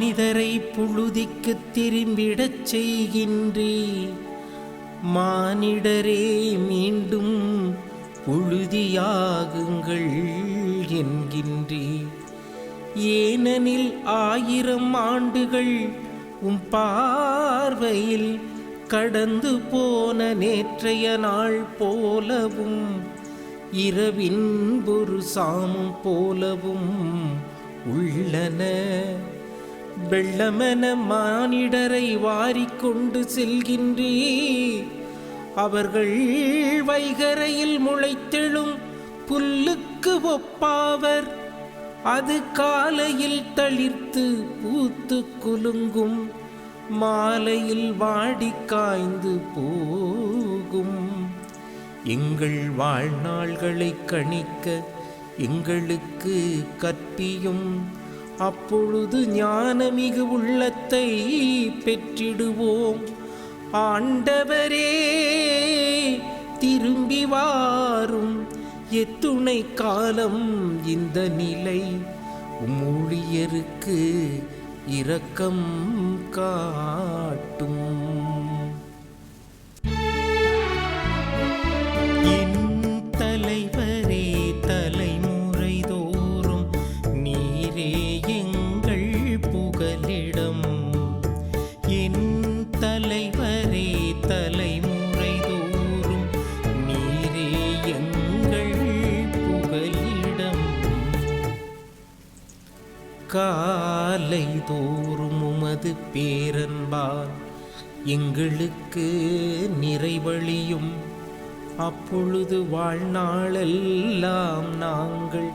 புழுதிக்கு திரும்பிடச் செய்கின்றே. மானிடரே மீண்டும் புழுதியாகுங்கள் என்கின்றே. ஏனெனில் ஆயிரம் ஆண்டுகள் உம் பார்வையில் கடந்து போன நேற்றைய நாள் போலவும் இரவின் ஒரு சாமும் போலவும் உள்ளன. வெள்ளமென மானிடரை வாரிக்கொண்டு செல்கின்றே அவர்கள் வைகரையில் முளைத்தெழும் புல்லுக்கு ஒப்பாவர். அது காலையில் தளிர்த்து பூத்து குலுங்கும். மாலையில் வாடி காய்ந்து போகும். எங்கள் வாழ்நாள்களை கணிக்க எங்களுக்கு கற்பியும் அப்பொழுது ஞானமிகு உள்ளத்தை பெற்றிடுவோம். ஆண்டவரே திரும்பி வாரும் எத்துணை காலம் இந்த நிலை. மூழியருக்கு ஊழியருக்கு இரக்கம் காட்டும். தோறும் உமது பேரன்பால் எங்களுக்கு நிறைவழியும். அப்பொழுது வாழ்நாளெல்லாம் நாங்கள்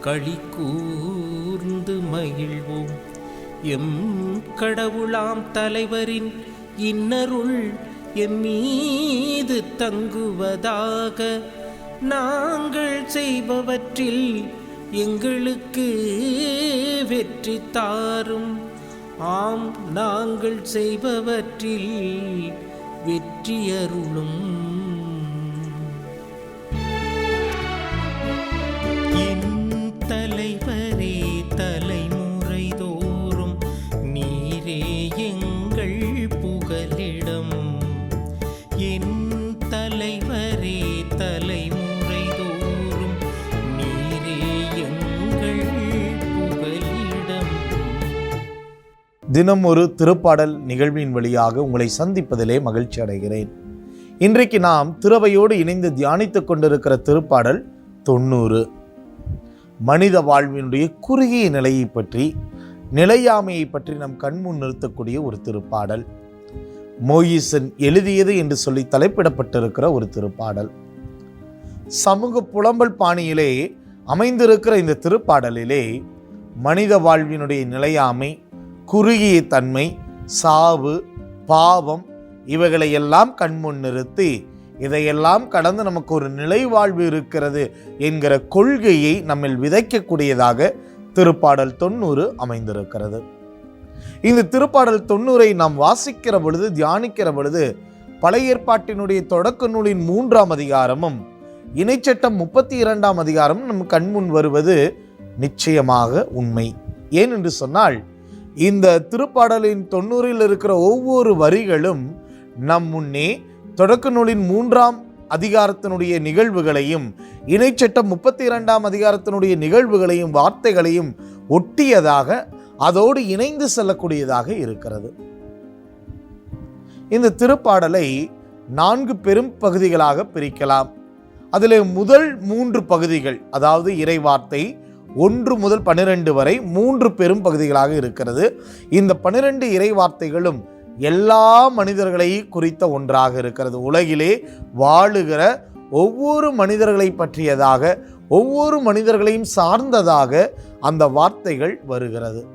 களி கூர்ந்து மகிழ்வோம். எம் கடவுளாம் தலைவரின் இன்னருள் எம் மீது தங்குவதாக நாங்கள் செய்பவற்றில் எங்களுக்கு வெற்றி தாரும். ஆம் நாங்கள் செய்பவற்றில் வெற்றியருளும் தினம் ஒரு திருப்பாடல் நிகழ்வின் வழியாக உங்களை சந்திப்பதிலே மகிழ்ச்சி அடைகிறேன். இன்றைக்கு நாம் திறவையோடு இணைந்து தியானித்துக் கொண்டிருக்கிற திருப்பாடல் தொண்ணூறு. மனித வாழ்வினுடைய குறுகிய நிலையை பற்றி நிலையாமையை பற்றி நம் கண்முன் நிறுத்தக்கூடிய ஒரு திருப்பாடல். மோயிசன் எழுதியது என்று சொல்லி தலைப்பிடப்பட்டிருக்கிற ஒரு திருப்பாடல். சமூக புலம்பல் பாணியிலே அமைந்திருக்கிற இந்த திருப்பாடலிலே மனித வாழ்வினுடைய நிலையாமை குறுகிய தன்மை சாவு பாவம் இவைகளை எல்லாம் கண்முன் நிறுத்தி இதையெல்லாம் கடந்து நமக்கு ஒரு நிலை வாழ்வு இருக்கிறது என்கிற கொள்கையை நம்மில் விதைக்கக்கூடியதாக திருப்பாடல் தொண்ணூறு அமைந்திருக்கிறது. இந்த திருப்பாடல் தொண்ணூறை நாம் வாசிக்கிற பொழுது தியானிக்கிற பொழுது பழைய ஏற்பாட்டினுடைய தொடக்க நூலின் மூன்றாம் அதிகாரமும் இணைச்சட்டம் முப்பத்தி இரண்டாம் அதிகாரமும் நம் கண்முன் வருவது நிச்சயமாக உண்மை. ஏனென்று சொன்னால் இந்த திருப்பாடலின் தொண்ணூறில் இருக்கிற ஒவ்வொரு வரிகளும் நம் முன்னே தொடக்க நூலின் மூன்றாம் அதிகாரத்தினுடைய நிகழ்வுகளையும் இணைச்சட்டம் முப்பத்தி இரண்டாம் அதிகாரத்தினுடைய நிகழ்வுகளையும் வார்த்தைகளையும் ஒட்டியதாக அதோடு இணைந்து செல்லக்கூடியதாக இருக்கிறது. இந்த திருப்பாடலை நான்கு பெரும் பகுதிகளாக பிரிக்கலாம். அதில் முதல் மூன்று பகுதிகள் அதாவது இறைவார்த்தை ஒன்று முதல் பன்னிரெண்டு வரை மூன்று பெரும் பகுதிகளாக இருக்கிறது. இந்த பன்னிரெண்டு இறைவார்த்தைகளும் எல்லா மனிதர்களை குறித்த ஒன்றாக இருக்கிறது. உலகிலே வாழுகிற ஒவ்வொரு மனிதர்களை பற்றியதாக ஒவ்வொரு மனிதர்களையும் சார்ந்ததாக அந்த வார்த்தைகள் வருகிறது.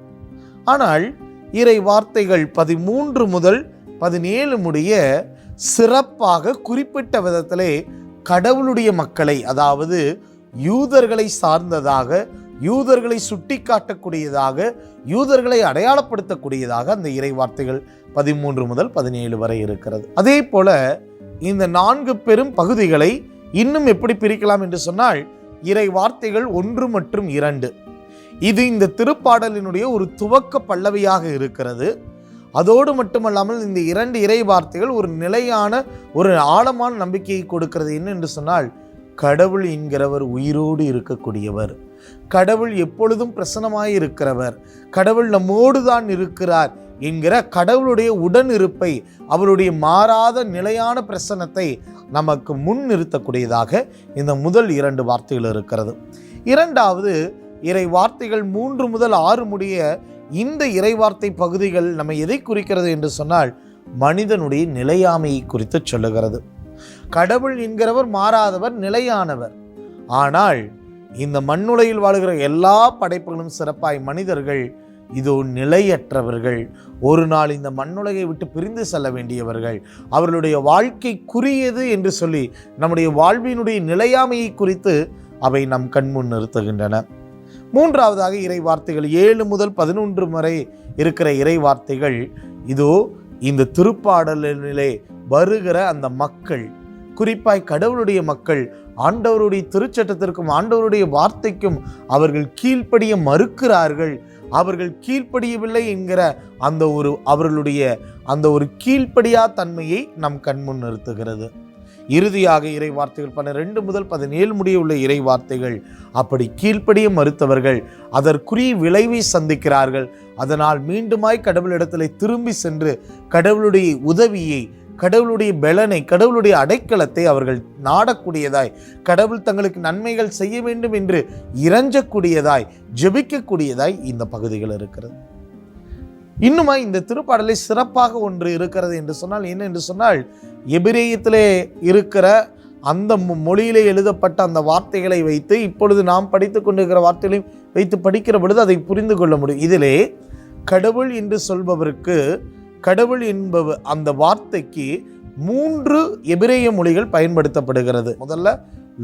ஆனால் இறை வார்த்தைகள் பதிமூன்று முதல் பதினேழு முடிய சிறப்பாக குறிப்பிட்ட விதத்திலே கடவுளுடைய மக்களை அதாவது யூதர்களை சார்ந்ததாக யூதர்களை சுட்டி காட்டக்கூடியதாக யூதர்களை அடையாளப்படுத்தக்கூடியதாக அந்த இறை வார்த்தைகள் பதிமூன்று முதல் பதினேழு வரை இருக்கிறது. அதே போல இந்த நான்கு பெரும் பகுதிகளை இன்னும் எப்படி பிரிக்கலாம் என்று சொன்னால் இறை வார்த்தைகள் ஒன்று மற்றும் இரண்டு. இது இந்த திருப்பாடலினுடைய ஒரு துவக்க பல்லவியாக இருக்கிறது. அதோடு மட்டுமல்லாமல் இந்த இரண்டு இறை வார்த்தைகள் ஒரு நிலையான ஒரு ஆழமான நம்பிக்கையை கொடுக்கிறது. என்ன என்று சொன்னால் கடவுள் என்கிறவர் உயிரோடு இருக்கக்கூடியவர். கடவுள் எப்பொழுதும் பிரசன்னமாய் இருக்கிறவர் கடவுள் நம்மோடு தான் இருக்கிறார் என்கிற கடவுளுடைய உடன் இருப்பை அவருடைய மாறாத நிலையான பிரசனத்தை நமக்கு முன் நிறுத்தக்கூடியதாக இந்த முதல் இரண்டு வார்த்தைகள் இருக்கிறது. இரண்டாவது இறை வார்த்தைகள் மூன்று முதல் ஆறு முடிய இந்த இறைவார்த்தை பகுதிகள் நம்ம எதை குறிக்கிறது என்று சொன்னால் மனிதனுடைய நிலையாமையை குறித்து சொல்லுகிறது. கடவுள் என்கிறவர் மாறாதவர் நிலையானவர். ஆனால் இந்த மண்ணுலையில் வாழுகிற எல்லா படைப்புகளும் சிறப்பாய் மனிதர்கள் இதோ நிலையற்றவர்கள். ஒரு நாள் இந்த மண்ணுலகை விட்டு பிரிந்து செல்ல வேண்டியவர்கள். அவர்களுடைய வாழ்க்கை குறியது என்று சொல்லி நம்முடைய வாழ்வினுடைய நிலையாமையை குறித்து அவை நம் கண்முன் நிறுத்துகின்றன. மூன்றாவதாக இறை வார்த்தைகள் ஏழு முதல் பதினொன்று வரை இருக்கிற இறை வார்த்தைகள் இதோ இந்த திருப்பாடலிலே வருகிற அந்த மக்கள் குறிப்பாய் கடவுளுடைய மக்கள் ஆண்டவருடைய திருச்சட்டத்திற்கும் ஆண்டவருடைய வார்த்தைக்கும் அவர்கள் கீழ்ப்படிய மறுக்கிறார்கள். அவர்கள் கீழ்ப்படியவில்லை என்கிற அந்த ஒரு அவர்களுடைய அந்த ஒரு கீழ்ப்படியா தன்மையை நம் கண்முன் நிறுத்துகிறது. இறுதியாக இறை வார்த்தைகள் பன்னிரெண்டு முதல் பதினேழு முடிய உள்ள இறை வார்த்தைகள் அப்படி கீழ்ப்படிய மறுத்தவர்கள் அதற்குரிய விளைவை சந்திக்கிறார்கள். அதனால் மீண்டுமாய் கடவுளிடத்தில் திரும்பி சென்று கடவுளுடைய உதவியை கடவுளுடைய பெலனை கடவுளுடைய அடைக்கலத்தை அவர்கள் நாடக்கூடியதாய் கடவுள் தங்களுக்கு நன்மைகள் செய்ய வேண்டும் என்று இறஞ்சக்கூடியதாய் ஜெபிக்கக்கூடியதாய் இந்த பகுதிகள் இருக்கிறது. இன்னுமா இந்த திருப்பாடலை சிறப்பாக ஒன்று இருக்கிறது என்று சொன்னால் என்ன என்று சொன்னால் எபிரேயத்திலே இருக்கிற அந்த மொ- மொழியிலே எழுதப்பட்ட அந்த வார்த்தைகளை வைத்து இப்பொழுது நாம் படித்து கொண்டிருக்கிற வார்த்தைகளையும் வைத்து படிக்கிற பொழுது அதை புரிந்து கொள்ள முடியும். இதிலே கடவுள் என்று சொல்பவருக்கு கடவுள் என்பவ அந்த வார்த்தைக்கு மூன்று எபிரேய மொழிகள் பயன்படுத்தப்படுகிறது. முதல்ல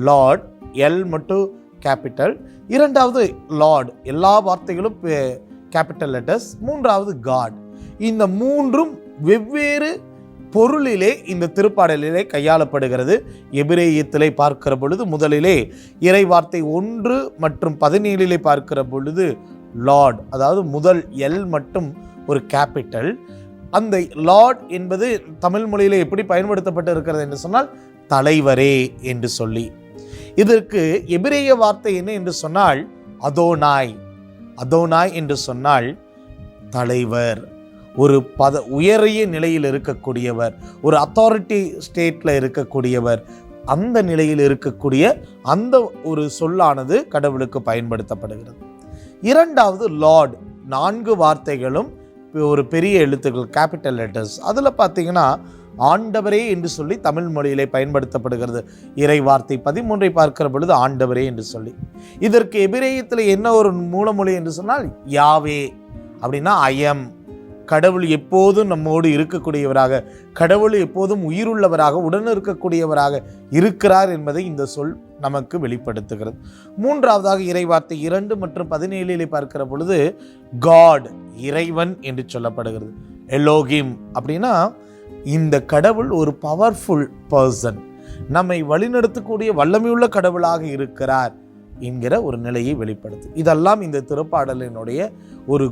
லார்ட் எல் மட்டும் கேபிட்டல். இரண்டாவது லார்ட் எல்லா வார்த்தைகளும் கேபிட்டல் லெட்டர்ஸ். மூன்றாவது காட். இந்த மூன்றும் வெவ்வேறு பொருளிலே இந்த திருப்பாடலிலே கையாளப்படுகிறது. எபிரேயத்திலே பார்க்கிற பொழுது முதலிலே இறை வார்த்தை ஒன்று மற்றும் பதினேழிலே பார்க்கிற பொழுது லார்ட் அதாவது முதல் எல் மட்டும் ஒரு கேபிட்டல். அந்த லார்ட் என்பது தமிழ் மொழியில் எப்படி பயன்படுத்தப்பட்டு இருக்கிறது என்று சொன்னால் தலைவரே என்று சொல்லி. இதற்கு எபிரேய வார்த்தை என்ன என்று சொன்னால் அதோனாய். அதோனாய் என்று சொன்னால் தலைவர். ஒரு பத உயரிய நிலையில் இருக்கக்கூடியவர் ஒரு அத்தாரிட்டி ஸ்டேட்டில் இருக்கக்கூடியவர் அந்த நிலையில் இருக்கக்கூடிய அந்த ஒரு சொல்லானது கடவுளுக்கு பயன்படுத்தப்படுகிறது. இரண்டாவது லார்ட். நான்கு வார்த்தைகளும் ஒரு பெரிய எழுத்துக்கள் கேபிட்டல் லெட்டர்ஸ் அதில் பார்த்தீங்கன்னா ஆண்டவரே என்று சொல்லி தமிழ் மொழியிலே பயன்படுத்தப்படுகிறது. இறை வார்த்தை பதிமூன்றை பார்க்கிற பொழுது ஆண்டவரே என்று சொல்லி. இதற்கு எபிரேயத்தில் என்ன ஒரு மூலமொழி என்று சொன்னால் யாவே. அப்படின்னா அயம் கடவுள் எப்போதும் நம்மோடு இருக்கக்கூடியவராக கடவுள் எப்போதும் உயிருள்ளவராக உடன் இருக்கக்கூடியவராக இருக்கிறார் என்பதை இந்த சொல் நமக்கு வெளிப்படுத்துகிறது. மூன்றாவதாக இறைவார்த்தை இரண்டு மற்றும் பதினேழிலே பார்க்கிற பொழுது காட் இறைவன் என்று சொல்லப்படுகிறது. எலோகிம் அப்படின்னா இந்த கடவுள் ஒரு பவர்ஃபுல் பர்சன் நம்மை வழிநடத்தக்கூடிய வல்லமையுள்ள கடவுளாக இருக்கிறார் என்கிற ஒரு நிலையை வெளிப்படுத்தும் இதெல்லாம் இந்த திருப்பாடலினுடைய ஒரு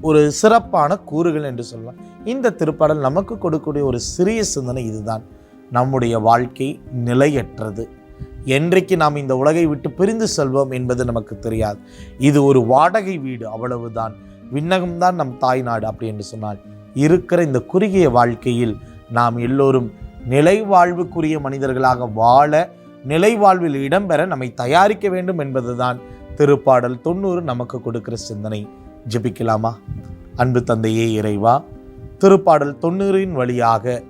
ஒரு சிறப்பான கூறுகள் என்று சொல்லலாம். இந்த திருப்பாடல் நமக்கு கொடுக்கக்கூடிய ஒரு சிறிய சிந்தனை இதுதான். நம்முடைய வாழ்க்கை நிலையற்றது. என்றைக்கு நாம் இந்த உலகை விட்டு பிரிந்து செல்வோம் என்பது நமக்கு தெரியாது. இது ஒரு வாடகை வீடு அவ்வளவுதான். விண்ணகம்தான் நம் தாய்நாடு அப்படி என்று சொன்னால் இருக்கிற இந்த குறுகிய வாழ்க்கையில் நாம் எல்லோரும் நிலை வாழ்வுக்குரிய மனிதர்களாக வாழ நிலை வாழ்வில் இடம்பெற நம்மை தயாரிக்க வேண்டும் என்பதுதான் திருப்பாடல் தொண்ணூறு நமக்கு கொடுக்கிற சிந்தனை. ஜெபிக்கலாமா? அன்பு தந்தையே இறைவா திருப்பாடல் தொண்ணூறின் வழியாக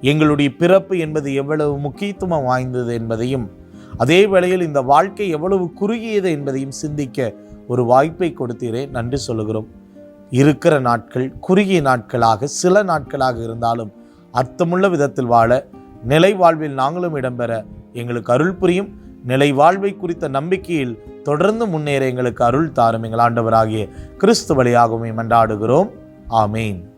எங்களுடைய பிறப்பு என்பது எவ்வளவு முக்கியத்துவம் வாய்ந்தது என்பதையும் அதே வேளையில் இந்த வாழ்க்கை எவ்வளவு குறுகியது என்பதையும் சிந்திக்க ஒரு வாய்ப்பை கொடுத்தீரே. நன்றி சொல்லுகிறோம். இருக்கிற நாட்கள் குறுகிய நாட்களாக சில நாட்களாக இருந்தாலும் அர்த்தமுள்ள விதத்தில் வாழ நிலை வாழ்வில் நாங்களும் இடம்பெற எங்களுக்கு அருள் புரியும். நிலை வாழ்வை குறித்த நம்பிக்கையில் தொடர்ந்து முன்னேற எங்களுக்கு அருள் தாரும் எங்கள் ஆண்டவராகிய கிறிஸ்து வழியாகவும் மன்றாடுகிறோம் ஆமீன்.